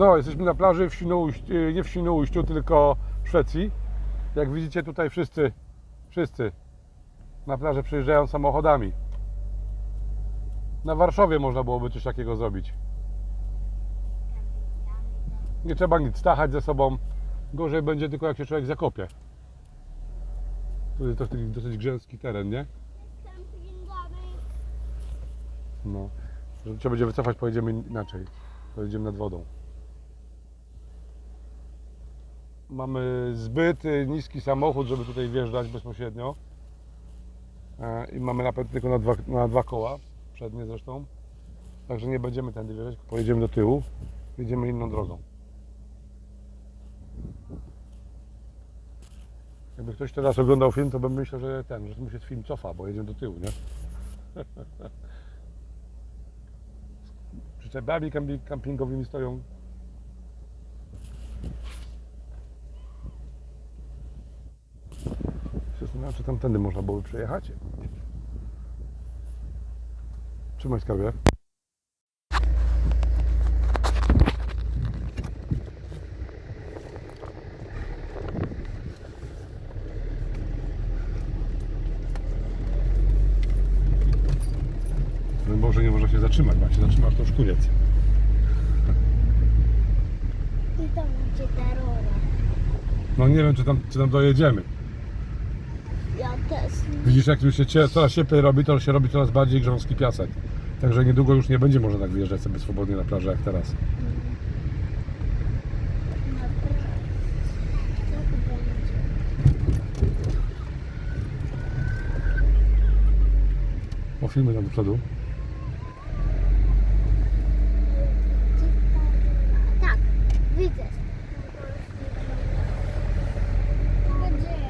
No, jesteśmy na plaży w Świnoujściu, y, nie w Świnoujściu, tylko w Szwecji. Jak widzicie tutaj wszyscy, wszyscy na plażę przyjeżdżają samochodami. Na Warszawie można byłoby coś takiego zrobić. Nie trzeba nic stachać ze sobą. Gorzej będzie tylko jak się człowiek zakopie. Tu jest to taki dosyć grzęski teren, nie? No. Trzeba będzie wycofać, pojedziemy inaczej. Pojedziemy nad wodą. Mamy zbyt y, niski samochód, żeby tutaj wjeżdżać bezpośrednio. E, I mamy napęd tylko na dwa, na dwa koła, przednie zresztą. Także nie będziemy tędy wjeżdżać, pojedziemy do tyłu. Jedziemy inną drogą. Jakby ktoś teraz oglądał film, to bym myślał, że ten, że mu się film cofa, bo jedziemy do tyłu, nie? Przyczepami kampi- kampingowymi stoją. Zastanawiam, czy tamtędy można byłoby przejechać. Trzymaj skarbie. No może nie można się zatrzymać, bo jak się zatrzymasz to już koniec. I tam gdzie ta rora. No nie wiem, czy tam, czy tam dojedziemy. Też. Widzisz, jak już się coraz cieplej robi, to się robi coraz bardziej grząski piasek. Także niedługo już nie będzie można tak wyjeżdżać sobie swobodnie na plażę jak teraz. Naprawdę. Filmy tam do przodu. Gdzie ta rora? Tak, widzę. Gdzie?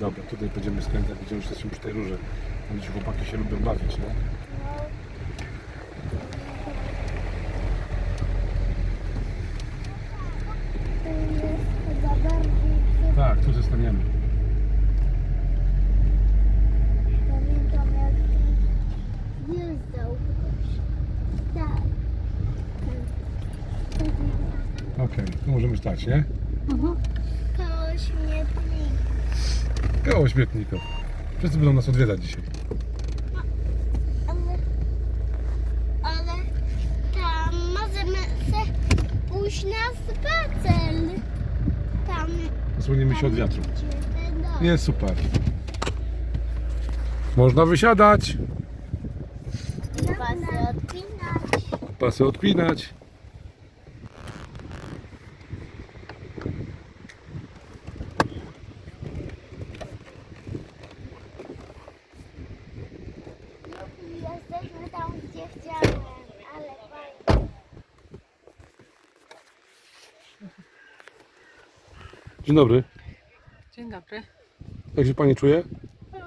Dobra, tutaj będziemy skręcać, widzimy, że jesteśmy przy tej rurze. Tam gdzie chłopaki się lubią bawić, nie? Tak, tu zostaniemy. Pamiętam jak jeżdżał. Tak. Okej, tu możemy stać, nie? Koło śmietnik. Koło śmietników. Wszyscy będą nas odwiedzać dzisiaj. Ale, ale tam możemy se pójść na spacer. Tam. Zasłonimy się od wiatru. Jest super. Można wysiadać, pasy odpinać. pasy odpinać. Jesteśmy tam, gdzie chciałem, ale fajnie. Dzień dobry. Dzień dobry. Jak się Pani czuje?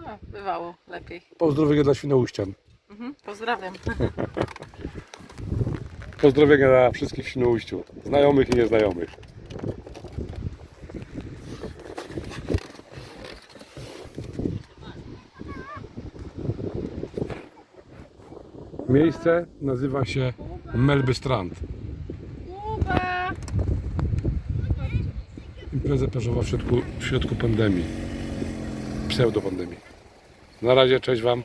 A, bywało lepiej. Pozdrowienia dla Świnoujścian. Mhm, pozdrawiam. Pozdrowienia dla wszystkich w Świnoujściu. Znajomych i nieznajomych. Miejsce nazywa się Melby Strand. Plażowa w środku, w środku pandemii. Na razie, cześć Wam.